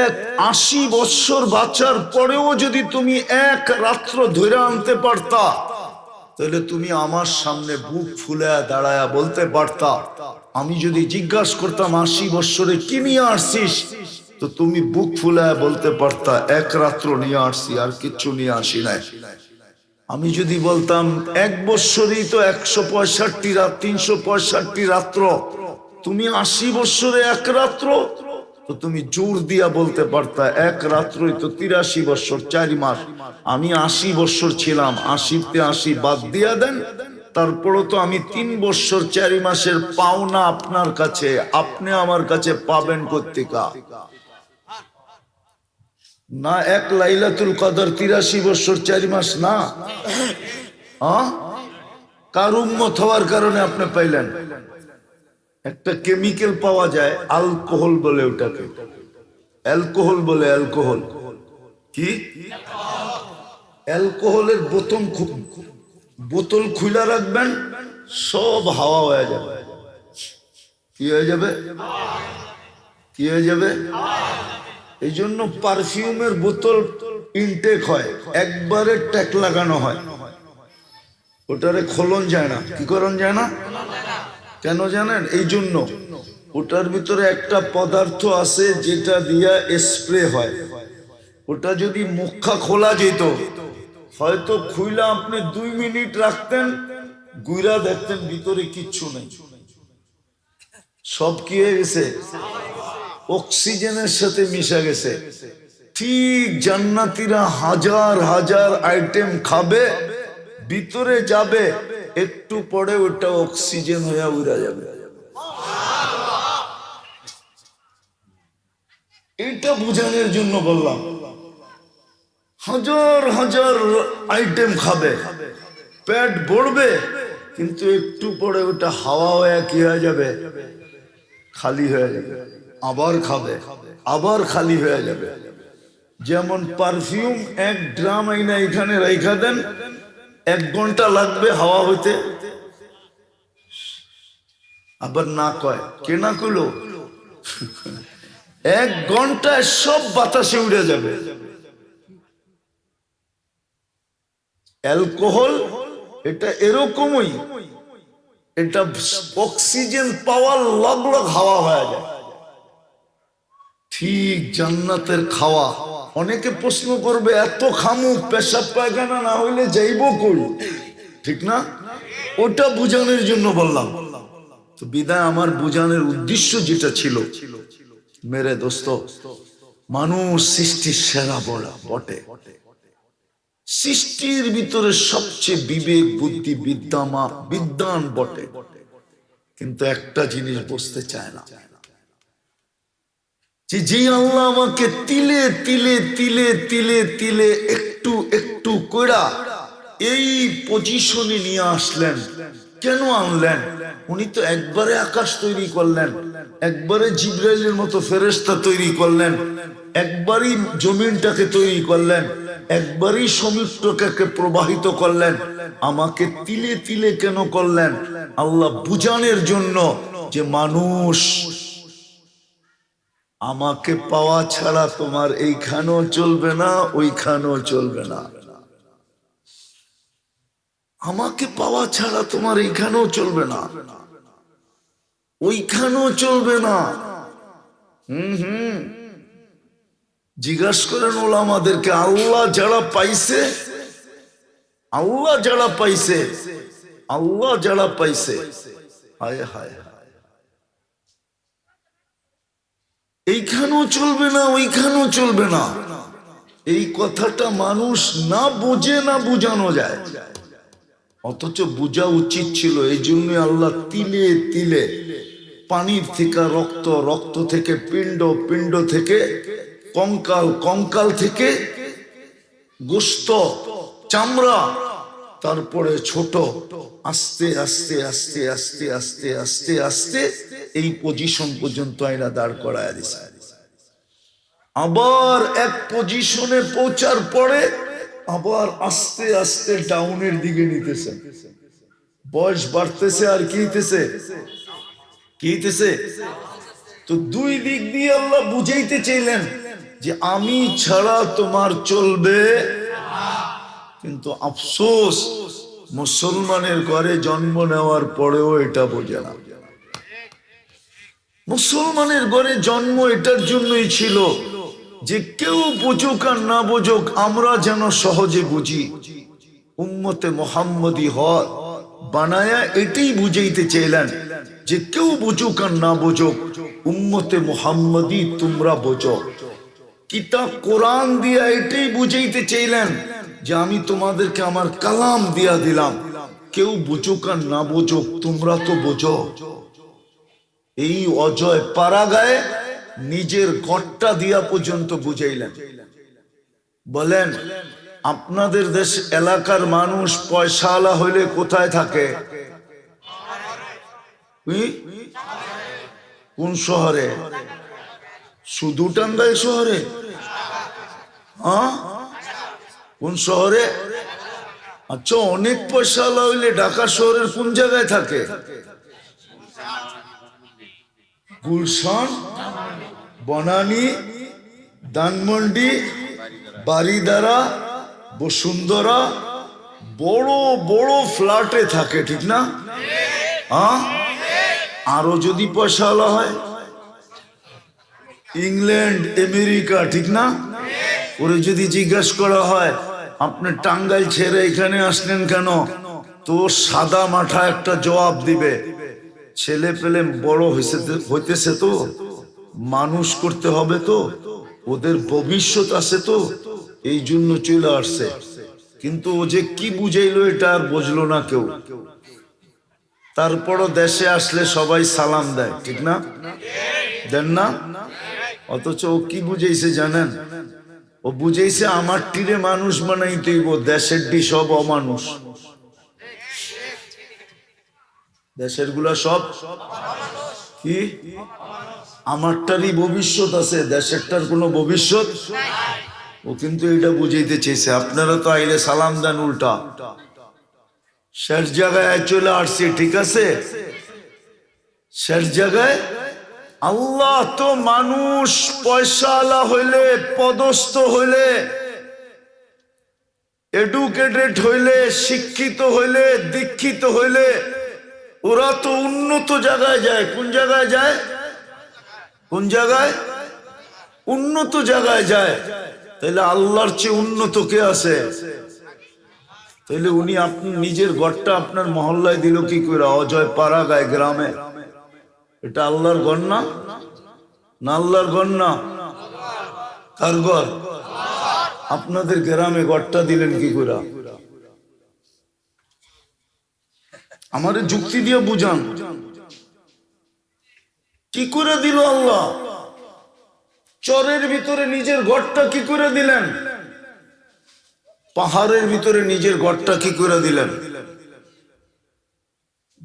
এক আশি বৎসর বাঁচার পরেও যদি তুমি এক রাত্র ধরে আনতে পারতা, তাহলে তুমি আমার সামনে বুক ফুলে দাঁড়ায়া বলতে পারতা, আমি যদি জিজ্ঞাসা করতাম আশি বৎসরে কি নিয়ে আসছিস, তো তুমি বুক ফুলায় বলতে পারতা, এক রাত্র নিয়ে আসছি, আর কিচ্ছু নিয়ে আসি নাই। আমি যদি বলতাম এক বৎসরই তো একশো পঁয়ষট্টি রাত, তিনশো পঁয়ষট্টি রাত্র, তুমি আশি বৎসরে এক রাত্র তো তুমি জোর দিয়া বলতে পারতা, এক রাত্রই তো তিরাশি বৎসর চারি মাস। আমি আশি বৎসর ছিলাম, আশিতে আশি বাদ দিয়া দেন, তারপরও তো আমি তিন বৎসর চারি মাসের পাওনা আপনার কাছে, আপনি আমার কাছে পাবেন কর্তিকা না, এক লাইলাতুল কদর তিরাশি বছর, চারি মাস না? কার উম্মত হওয়ার কারণে আপনি পাইলেন? একটা কেমিক্যাল পাওয়া যায় অ্যালকোহল বলে ওটাকে। অ্যালকোহল বলে অ্যালকোহল কি? অ্যালকোহলের বোতল বোতল খুলে রাখবেন, সব হাওয়া হয়ে যাবে। কি হয়ে যাবে? কি হয়ে যাবে? এই জন্য পারফিউমের বোতল ইনটেক হয়, একবারে ট্যাক লাগানো হয়। ওটারে খোলন যায় না। কি করন যায় না? কেন জানেন? এই জন্য। ওটার ভিতরে একটা পদার্থ আছে যেটা দিয়া স্প্রে হয়। ওটা যদি মুখা খোলা যেত, হয়তো খুইলা আপনি দুই মিনিট রাখতেন, গুইরা দেখতেন ভিতরে কিচ্ছু নেই। সব কি হয়ে গেছে? অক্সিজেনের সাথে মিশে গেছে। ঠিক জান্নাতিরা হাজার হাজার আইটেম খাবে, ভিতরে যাবে একটু পরে ওটা অক্সিজেন হয়ে উড়া যাবে। এটা বোঝানোর জন্য বললাম, হাজার হাজার আইটেম খাবে, পেট ভরবে, কিন্তু একটু পরে ওটা হাওয়া হয়ে কি হয়ে যাবে, খালি হয়ে যাবে, আবার খাবে, আবার খালি হয়ে যাবে। যেমন পারফিউম এক ড্রাম আইনা এখানে রেখা দেন এক ঘণ্টা লাগবে হাওয়া হইতে। আবার না কয়, কে না কইলো? এক ঘন্টায় সব বাতাসে উড়ে যাবে। অ্যালকোহল, এটা এরকমই, এটা অক্সিজেন পাওয়ার লগ লগ হাওয়া হয়ে যায়। ঠিক জান্নাতের খাওয়া। অনেকে প্রশ্ন করবে, এত খামু পেশাব পায়খানা না হইলে যাইব কই? ঠিক না? ওটা বুঝানোর জন্য বললাম। তো বিদায়, আমার বুঝানোর উদ্দেশ্য যেটা ছিল, মেরে দোস্ত, মানুষ সৃষ্টির সেরা বড়া, বটে। সৃষ্টির ভিতরে সবচেয়ে বিবেক, বুদ্ধি বিদ্যামা বিদ্যান বটে। কিন্তু একটা জিনিস বুঝতে চায় না। যে যে আল্লাহ আমাকে তিলে তিলে তিলে তিলে তিলে একটু একটু কইরা এই পজিশনে নিয়ে আসলেন। কেন আনলেন? উনি তো একবারে আকাশ তৈরি করলেন, একবারে জিব্রাইলের মতো ফেরেস্তা তৈরি করলেন, একবারই জমিনটাকে তৈরি করলেন, একবারই সমুদ্রকে প্রবাহিত করলেন। আমাকে তিলে তিলে কেন করলেন? আল্লাহ বুঝানোর জন্য যে মানুষ আমাকে পাওয়া ছাড়া তোমার এইখানেও চলবে না, ওইখানেও চলবে না। আমাকে পাওয়া ছাড়া তোমার এইখানেও চলবে না, ওইখানেও চলবে না। হুম হুম। জিজ্ঞাসা করেন ওলা আমাদেরকে আল্লাহ যারা পাইছে, আল্লাহ যারা পাইছে, আল্লাহ যারা পাইছে। হায় হায় হায়। এইখানেও চলবে না, ওইখানেও চলবে না। এই কথাটা মানুষ না বোঝে, না বুঝানো যায়। অথচ বোঝা উচিত ছিল এই জন্যই আল্লাহ তিলে তিলে পানির থেকে রক্ত রক্ত থেকে পিণ্ড পিণ্ড থেকে কঙ্কাল কঙ্কাল থেকে গোস্ত, চামড়া, তারপরে ছোট আস্তে আস্তে আস্তে আস্তে আস্তে আস্তে আস্তে এই পজিশন পর্যন্ত আইনা দাঁড় করায় দিছে। আবার এক পজিশনে পৌঁছার পরে আবার আস্তে আস্তে ডাউনের দিকে নিতেছে। বয়স বাড়তেছে আর কি হইতেছে? কি হইতেছে? তো দুই দিক দিয়ে আল্লাহ বুঝাইতে চাইলেন যে আমি ছাড়া তোমার চলবে কিন্তু আফসোস মুসলমানের ঘরে জন্ম নেওয়ার পরেও এটা বোঝে না। মুসলমানের ঘরে জন্ম এটার জন্যই ছিল যে কেউ বুঝুক আর না বুঝুক, আমরা যেন সহজে বুঝি। উম্মতে মোহাম্মদী হওয়ার বানায়া এটাই বুঝাইতে চাইলেন যে কেউ বুঝুক আর না বুঝুক, উম্মতে মোহাম্মদী তোমরা বোঝো। কিতাব কোরআন দিয়া এটাই বুঝাইতে চাইলেন যে আমি তোমাদেরকে আমার কালাম দিয়া দিলাম। কেউ বুঝুক আর না বুঝুক, তোমরা তো বোঝো। এই অজয় পারা গায়ে নিজের ঘরটা দিয়া পর্যন্ত বুঝাইলেন। বলেন, আপনাদের দেশ এলাকার মানুষ পয়সাওয়ালা হইলে কোথায় থাকে? কোন শহরে? শুধু টাঙ্গাই শহরে? হ্যাঁ কোন শহরে? আচ্ছা অনেক পয়সাওয়ালা হইলে ঢাকা শহরের কোন জায়গায় থাকে? গুলশান, বনানী, ধানমন্ডি বারিদারা বসুন্ধরা, বড় বড় ফ্ল্যাটে থাকে, ঠিক না? হ্যাঁ? আরও যদি পয়সাওয়ালা হয়? ইংল্যান্ড, আমেরিকা, ঠিক না? ওরে যদি জিজ্ঞাসা করা হয়, আপনি টাঙ্গাইল ছেড়ে এখানে আসলেন কেন? তো সাদা মাঠা একটা জবাব দিবে। ছেলে পেলে বড় হইতেছে তো। মানুষ করতে হবে তো। ওদের ভবিষ্যৎ আছে তো। এই জন্য চলে আসছে। কিন্তু ও যে কি বুঝাইলো এটা আর বুঝলো না কেউ। তারপরও দেশে আসলে সবাই সালাম দেয়, ঠিক না? দেন না? অথচ ও কি বুঝাইছে জানেন? ও বুঝেছে আমার তীরে মানুষ বানাইতেইব দেশের ডি সব অমানুষ। দেশেরগুলা সব কি? আমারটারই ভবিষ্যৎ আছে, দেশেরটার কোনো ভবিষ্যৎ? ও কিন্তু এটা বুঝাইতে চেয়েছে আপনারা তো আইলে সালাম দেন উল্টা। শেষ জায়গায় চলে আসছে, ঠিক আছে? শেষ জায়গায় আল্লাহ তো মানুষ, পয়সাওয়ালা হইলে, পদস্থ হইলে এডুকেটেড হইলে, শিক্ষিত হইলে, দীক্ষিত হইলে, ওরা তো উন্নত জায়গায় যায়। কোন জায়গায় যায়? কোন জায়গায়? উন্নত জায়গায় যায়। তাহলে আল্লাহর চেয়ে উন্নত কে আছে? তাহলে উনি আপনি নিজের ঘরটা আপনার মহল্লায় দিল কি করে অজয় পাড়া গায়ে গ্রামে। এটা আল্লাহর ঘর না না আল্লাহর ঘর না কার ঘর? আপনাদের গ্রামে ঘরটা দিলেন কি করে? আমাদের যুক্তি দিয়ে বুঝান। কি করে দিল আল্লাহ? চরের ভিতরে নিজের ঘরটা কি করে দিলেন? পাহাড়ের ভিতরে নিজের ঘরটা কি করে দিলেন?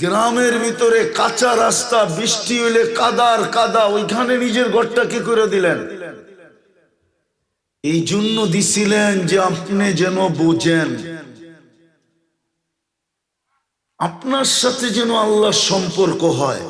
গ্রামের ভিতরে কাঁচা রাস্তা, বৃষ্টি হইলে কাদার কাদা, ওইখানে নিজের ঘরটা কি করে দিলেন? এই জন্য দিছিলেন যে আপনি যেন বোঝেন। আপনার সাথে যেন আল্লাহ সম্পর্ক হয়।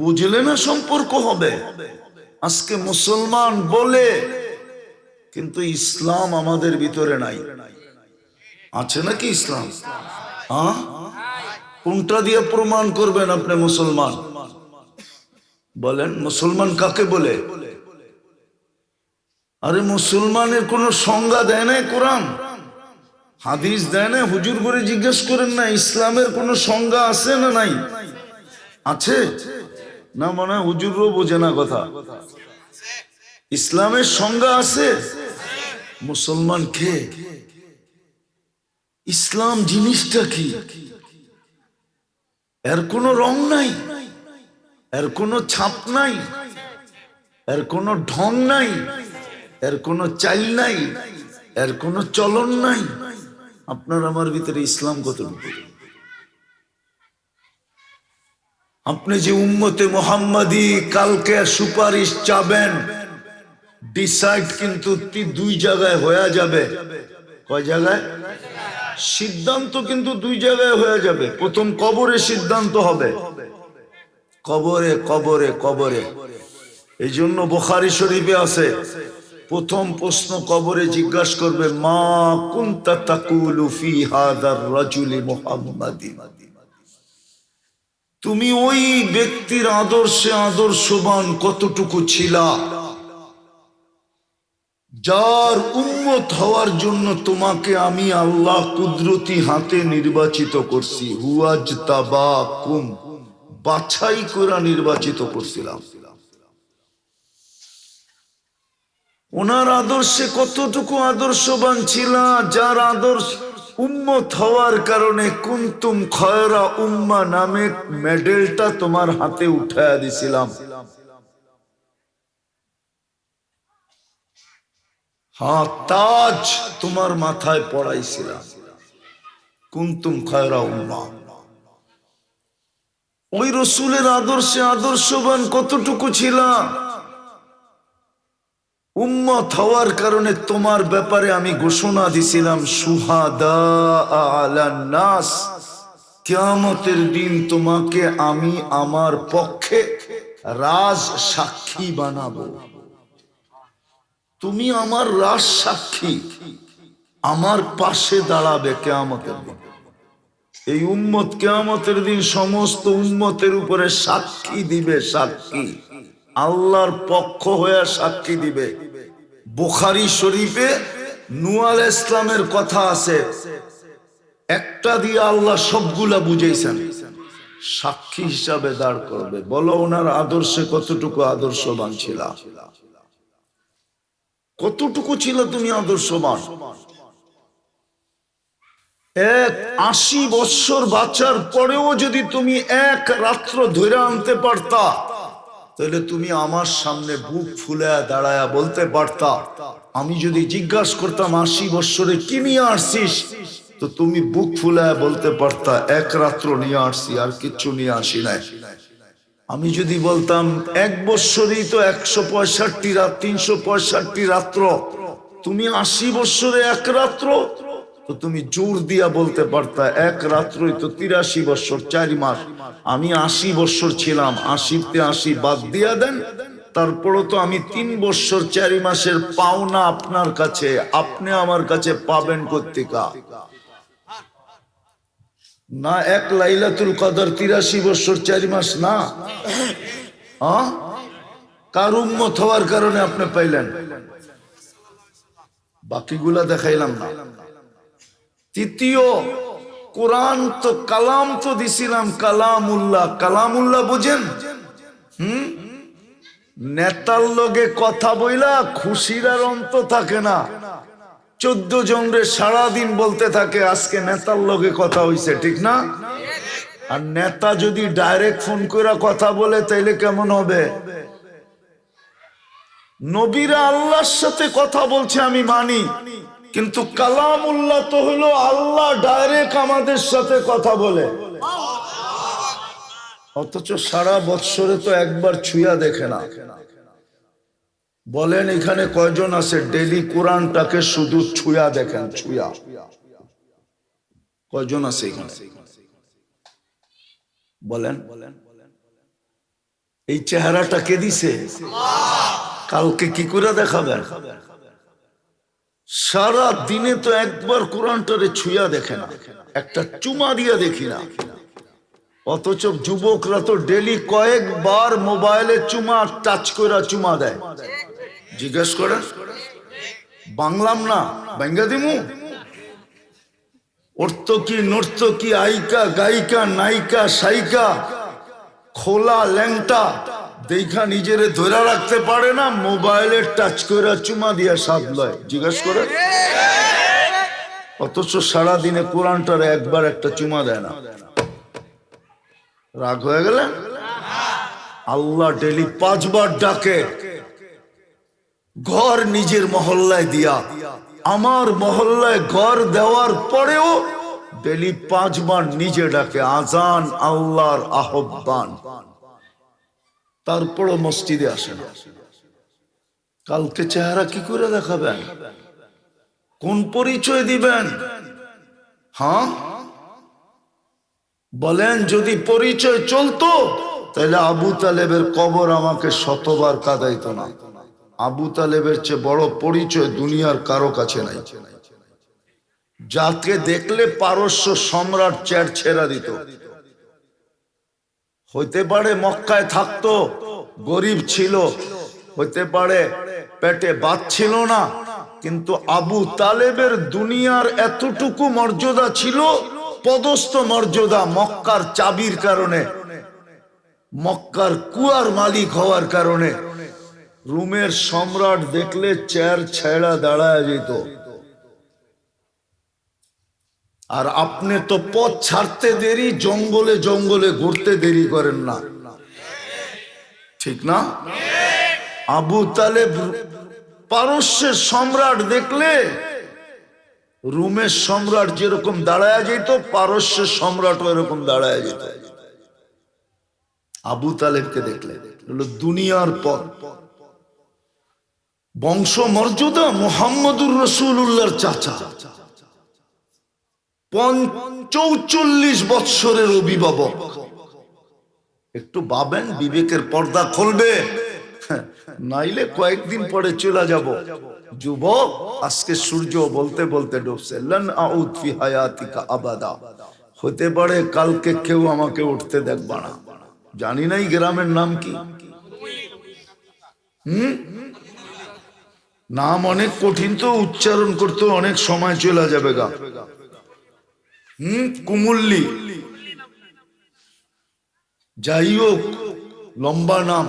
বুঝলে না সম্পর্ক হবে? আজকে মুসলমান বলে, কিন্তু ইসলাম আমাদের ভিতরে নাই। আছে নাকি ইসলাম? হ্যাঁ কোনটা দিয়ে প্রমাণ করবেন আপনি মুসলমান? বলেন, মুসলমান কাকে বলে? আরে মুসলমানের কোন সংজ্ঞা দেয় না কোরআন। হাদিস দেয় না হুজুর করে জিজ্ঞেস করেন না, ইসলামের কোন সংজ্ঞা আছে না নাই? আছে? না মনে হুজুরও বোঝে না কথা। ইসলামের সংজ্ঞা আছে? মুসলমান কে? ইসলাম জিনিসটা কি? এর কোনো রং নাই। এর কোনো ছাপ নাই। এর কোনো ঢং নাই। এর কোনো চাইল নাই। এর কোনো চলন নাই। আপনার আমার ভিতরে ইসলাম কতটুকু? আপনি যে উম্মতে মোহাম্মদী কালকে সুপারিশ চাবেন, ডিসাইড কিন্তু দুই জায়গায় হয়ে যাবে। কয় জায়গায়? সিদ্ধান্ত কিন্তু দুই জায়গায় হয়ে যাবে। প্রথম কবরে সিদ্ধান্ত হবে। কবরে কবরে কবরে। এই জন্য বোখারি শরীফে আছে। প্রথম প্রশ্ন কবরে জিজ্ঞাসা করবে, মা কুনতা তাকুলু হাদার রাজুলি মুহাম্মাদিন তুমি ওই ব্যক্তির আদর্শে আদর্শবান কতটুকু ছিলা? যার উন্মত হওয়ার জন্য তোমাকে আমি আল্লাহ কুদরতি হাতে নির্বাচিত করছি। হুয়াজ তাবা কুম বাছাই করা নির্বাচিত করছিলাম। ওনার আদর্শে কতটুকু আদর্শবান ছিল, যার আদর্শ উম্মত হওয়ার কারণে কুন্তুম খয়রা উম্মা নামে মেডেলটা তোমার হাতে উঠায়া দিছিলাম। হ্যাঁ তাজ তোমার মাথায় পড়াইছিলাম। কুন্তুম খয়রা উম্মা। ওই রসুলের আদর্শে আদর্শবান কতটুকু ছিলাম? উম্মত হওয়ার কারণে তোমার ব্যাপারে আমি ঘোষণা দিছিলাম, সুহাদা নাস। কেয়ামতের দিন তোমাকে আমি আমার পক্ষে রাজ সাক্ষী বানাবো। তুমি আমার রাজ সাক্ষী। আমার পাশে দাঁড়াবে কেয়ামতের দিন। এই উম্মত কেয়ামতের দিন সমস্ত উম্মতের উপরে সাক্ষী দিবে, সাক্ষী। আল্লাহর পক্ষ হয়ে সাক্ষী দিবে। বুখারি শরীফে নুয়াল ইসলামের কথা আছে। একটা দিয়ে আল্লাহ সবগুলা বুঝেছেন সাক্ষী হিসাবে দাঁড় করবে। বলো ওনার আদর্শে কতটুকু আদর্শবান ছিল কতটুকু ছিল তুমি আদর্শবান? এক আশি বৎসর বাঁচার পরেও যদি তুমি এক রাত্র ধরে আনতে পারতা, তাহলে তুমি আমার সামনে বুক ফুলে দাঁড়ায়া বলতে পারতা, আমি যদি জিজ্ঞাসা করতাম আশি বৎসরে কি নিয়ে আসছিস, তো তুমি বুক ফুলায় বলতে পারতা, এক রাত্র নিয়ে আসছি, আর কিচ্ছু নিয়ে আসি নাই। আমি যদি বলতাম, এক বৎসরই তো একশো পঁয়ষট্টি রাত, তিনশো পঁয়ষট্টি রাত্র। তুমি আশি বৎসরে এক রাত্র? তো তুমি জোর দিয়া বলতে পারতা, এক রাত্রই তো তিরাশি বৎসর, চার মাস। আমি আশি বৎসর ছিলাম, আশিতে আশি বাদ দিয়া দেন। তারপরও তো আমি তিন বৎসর, চারি মাসের পাওনা আপনার কাছে, আপনি আমার কাছে পাবেন কর্তিকা না এক লাইলাতুল কদর তিরাশি বছর, চারি মাস, না? কার উম্মত হওয়ার কারণে আপনি পাইলেন? বাকিগুলা দেখাইলাম না। তৃতীয়, কোরআন তো কালাম তো দিছিলাম, কালামুল্লাহ। কালামুল্লাহ বুঝেন? হুম? নেতার লগে কথা বইলা খুশির আর অন্ত থাকে না। চোদ্দ জনরে সারাদিন বলতে থাকে, আজকে নেতার লগে কথা হইছে, ঠিক না? আর নেতা যদি ডাইরেক্ট ফোন করে কথা বলে, তাইলে কেমন হবে? নবীরা আল্লাহর সাথে কথা বলছে, আমি মানি। কিন্তু কালামুল্লাহ তো হলো আল্লাহ ডাইরেক্ট আমাদের সাথে কথা বলে। অথচ সারা বৎসরে তো একবার ছুঁয়া দেখে না। বলেন, এখানে কয়জন আছে? ডেলি কোরআনটাকে শুধু ছুঁয়া দেখেন, ছুঁয়া। কয়জন আছে এখানে? বলেন। এই চেহারাটা কে দিছে? কালকে কি করে দেখাবেন? সারা দিনে তো একবার কোরআনটারে ছুঁয়া দেখে না। একটা চুমা দিয়া দেখি না। অথচ যুবকরা তো ডেলি কয়েকবার মোবাইলে চুমা, টাচ করে চুমা দেয়। জিজ্ঞেস করেন বাংলাম না, বাঙ্গা দিমু? অর্থকি নর্তকি, আইকা গায়িকা নায়িকা সাইকা, খোলা ল্যাংটা দেখা নিজেরে ধরে রাখতে পারে না, মোবাইলে টাচ করে চুমা দিয়া সাদ লয়। জিজ্ঞেস করে, অথচ সারাদিনে কোরআনটার একবার একটা চুমা দেয় না। রাগ হয়ে গেলেন? আল্লাহ ডেলি পাঁচবার ডাকে। ঘর নিজের মহল্লায় দিয়া, আমার মহল্লায় ঘর দেওয়ার পরেও ডেলি পাঁচবার নিজে ডাকে, আজান আল্লাহর আহ্বান। তারপরও মসজিদে আসে না। কালকে চেহারা কি করে দেখাবেন? কোন পরিচয় দিবেন? হ্যাঁ? বলেন, যদি পরিচয় চলতো, তাহলে আবু তালেবের কবর আমাকে শতবার কাদাইতো না। আবু তালেবের চেয়ে বড় পরিচয় দুনিয়ার কারও কাছে নাই। যাকে দেখলে পারস্য সম্রাট চের ছেড়া দিত। হইতে পারে মক্কায় থাকতো, গরিব ছিল, হইতে পারে পেটে বাদ ছিল না, কিন্তু আবু তালেবের দুনিয়ার এতটুকু মর্যাদা ছিল, পদস্থ মর্যাদা মক্কার চাবির কারণে, মক্কার কুয়ার মালিক হওয়ার কারণে রুমের সম্রাট দেখলে চেয়ার ছেড়া দাঁড়ায় যেত। আর আপনি তো পথ ছাড়তে দেরি, জঙ্গলে জঙ্গলে ঘুরতে দেরি করেন না। ঠিক না? আবু তালেব পারস্যের সম্রাট দেখলে রুমের সম্রাট যেরকম দাঁড়ায় যেত, পারস্যের সম্রাট এরকম দাঁড়ায় যেত। আবু তালেবকে দেখলে দুনিয়ার পর বংশ মর্যাদা মোহাম্মদুর রসুল্লাহর চাচা। চৌচল্লিশ বৎসরের অভিভাবক। একটু ভাবেন, বিবেকের পর্দা খুলবে। নাইলে কয়েকদিন পরে চলে যাব। যুবক, আজকে সূর্য বলতে বলতে ডুবছে, লন আউদ হায়াতিকা আবাদা। হতে পারে কালকে কেউ আমাকে উঠতে দেখবা না। জানি নাই গ্রামের নাম কি। হুম? নাম অনেক কঠিন তো, উচ্চারণ করতে অনেক সময় চলে যাবে গা। হুম, কুমুল্লি। যাই হোক, লম্বা নাম।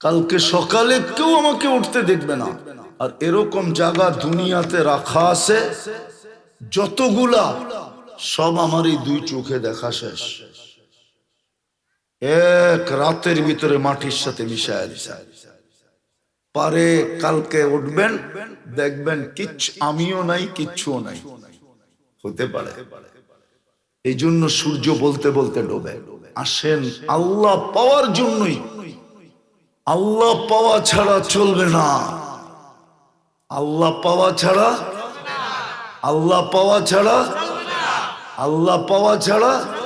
কালকে সকালে কেউ আমাকে উঠতে দেখবে না। আর এরকম জায়গা দুনিয়াতে রাখা আছে, যতগুলা, সব আমার এই দুই চোখে দেখা শেষ। এক রাতের ভিতরে মাটির সাথে মিশায় দিছে। পারে, কালকে উঠবেন, দেখবেন কিচ্ছু, আমিও নাই, কিচ্ছুও নাই। হতে পারে। এই জন্য সূর্য বলতে বলতে ডোবে। আসেন আল্লাহ পাওয়ার জন্যই। আল্লাহ পাওয়া ছাড়া চলবে না। আল্লাহ পাওয়া ছাড়া আল্লাহ পাওয়া ছাড়া আল্লাহ পাওয়া ছাড়া